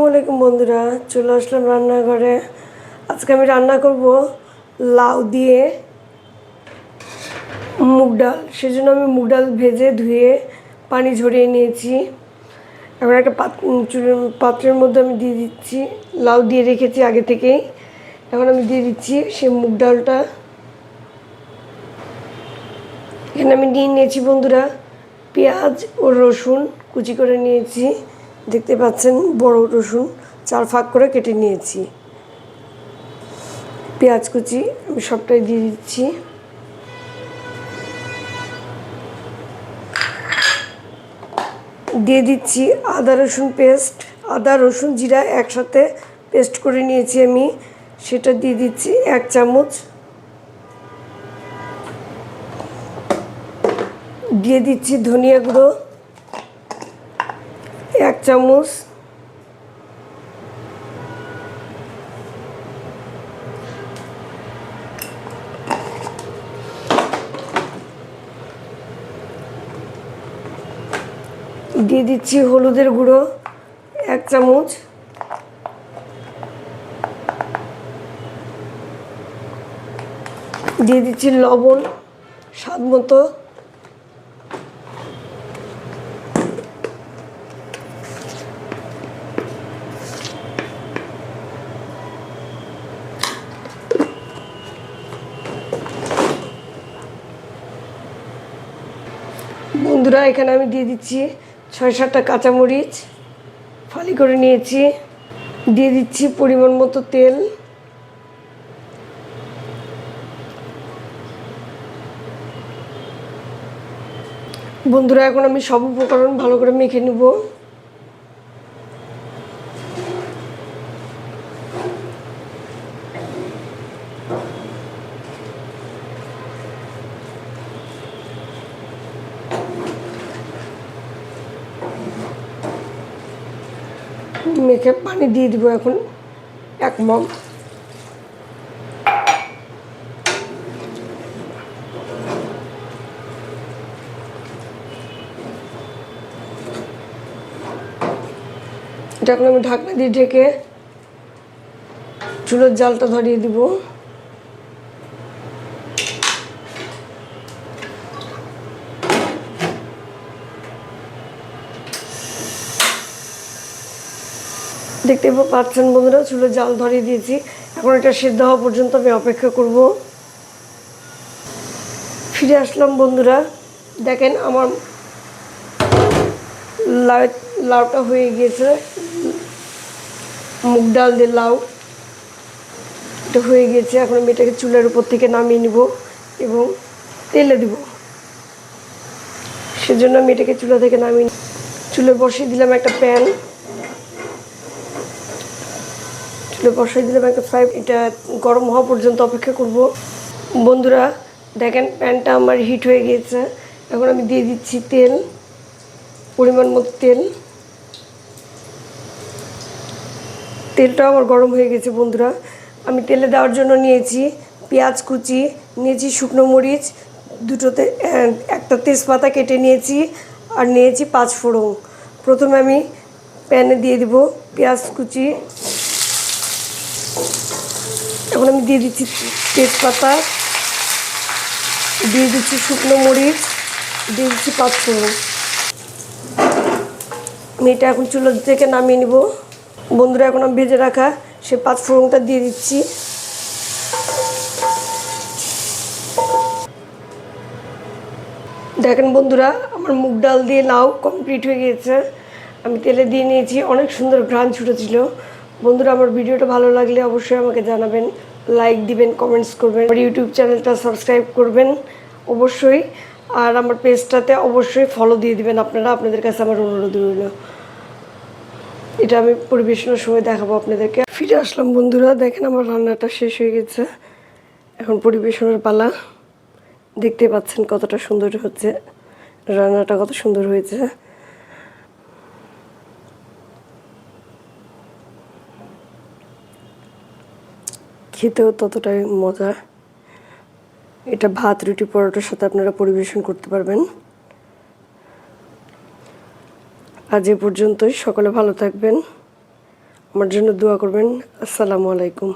আসসালামাইকুম বন্ধুরা, চলে আসলাম রান্নাঘরে। আজকে আমি রান্না করব লাউ দিয়ে মুগ ডাল। সেজন্য আমি মুগ ডাল ভেজে ধুয়ে পানি ঝরিয়ে নিয়েছি। এখন একটা পাত- পাত্রের মধ্যে আমি দিয়ে দিচ্ছি। লাউ দিয়ে রেখেছি আগে থেকেই। এখন আমি দিয়ে দিচ্ছি সেই মুগ ডালটা। এখানে আমি নিয়ে নিয়েছি বন্ধুরা, পেঁয়াজ ও রসুন কুচি করে নিয়েছি। দেখতে পাচ্ছেন বড় রসুন চার ফাঁক করে কেটে নিয়েছি। পেঁয়াজ কুচি আমি সবটাই দিয়ে দিচ্ছি। দিয়ে দিচ্ছি আদা রসুন পেস্ট। আদা, রসুন, জিরা একসাথে পেস্ট করে নিয়েছি আমি। সেটা দিয়ে দিচ্ছি এক চামচ। দিয়ে দিচ্ছি ধনিয়া গুঁড়ো। এক চামচ। দিয়ে দিচ্ছি হলুদের গুঁড়ো এক চামচ। দিয়ে দিচ্ছি লবণ স্বাদ মতো। বন্ধুরা, এখানে আমি দিয়ে দিচ্ছি ছয় সাতটা কাঁচামরিচ, ফালি করে নিয়েছি। দিয়ে দিচ্ছি পরিমাণ মতো তেল। বন্ধুরা, এখন আমি সব উপকরণ ভালো করে মেখে নেব। মেখে পানি দিয়ে দিব এখন, এক মগ। এটা এখন আমি ঢাকনা দিয়ে ঢেকে চুলোর জালটা ধরিয়ে দিব। দেখতে পাচ্ছেন বন্ধুরা, চুলে জাল ধরিয়ে দিয়েছি। এখন এটা সেদ্ধ হওয়া পর্যন্ত আমি অপেক্ষা করব। ফিরে আসলাম বন্ধুরা। দেখেন আমার লাউ, লাউটা হয়ে গিয়েছে। মুগ ডাল দিয়ে লাউ। এটা হয়ে গিয়েছে। এখন আমি এটাকে চুলের উপর থেকে নামিয়ে নিব এবং তেলে দিব। সেজন্য আমি এটাকে চুলা থেকে নামিয়ে চুলে বসিয়ে দিলাম একটা প্যান। চুলে বসিয়ে দিলাম একটা ফ্রাই এটা গরম হওয়া পর্যন্ত অপেক্ষা করব। বন্ধুরা, দেখেন প্যানটা আমার হিট হয়ে গিয়েছে। এখন আমি দিয়ে দিচ্ছি তেল, পরিমাণ মতো তেল। তেলটাও আমার গরম হয়ে গেছে, বন্ধুরা। আমি তেলে দেওয়ার জন্য নিয়েছি পেঁয়াজ কুচি, নিয়েছি শুকনো মরিচ, দুটোতে একটা তেজপাতা কেটে নিয়েছি আর নিয়েছি পাঁচ ফোড়ন। প্রথমে আমি প্যানে দিয়ে দিব পেঁয়াজ কুচি এখন আমি দিয়ে দিচ্ছি তেজপাতা, দিয়ে দিচ্ছি শুকনো মরিচ, দিয়ে দিচ্ছি পাঁচ ফোড়ন আমি এটা এখন চুলো থেকে নামিয়ে নিব। বন্ধুরা, এখন আমি ভেজে রাখা সে পাঁচ ফোড়নটা দিয়ে দিচ্ছি। দেখেন বন্ধুরা, আমার মুগ ডাল দিয়ে লাউ কমপ্লিট হয়ে গিয়েছে। আমি তেলে দিয়ে নিয়েছি, অনেক সুন্দর ঘ্রাণ ছুটেছিল। বন্ধুরা, আমার ভিডিওটা ভালো লাগলে অবশ্যই আমাকে জানাবেন লাইক দিবেন কমেন্টস করবেন। আমার ইউটিউব চ্যানেলটা সাবস্ক্রাইব করবেন, অবশ্যই। আর আমার পেজটাতে অবশ্যই ফলো দিয়ে দিবেন আপনারা, আপনাদের কাছে আমার অনুরোধ রইল। এটা আমি পরিবেশনের সময় দেখাবো আপনাদেরকে। ফিরে আসলাম বন্ধুরা, দেখেন আমার রান্নাটা শেষ হয়ে গেছে। এখন পরিবেশনের পালা। দেখতে পাচ্ছেন কতটা সুন্দর হচ্ছে। রান্নাটা কত সুন্দর হয়েছে। খেতেও ততটাই মজা। এটা ভাত, রুটি, পরোটার সাথে আপনারা পরিবেশন করতে পারবেন। আজ এ পর্যন্তই। সকলে ভালো থাকবেন। আমার জন্য দোয়া করবেন। আসসালামু আলাইকুম।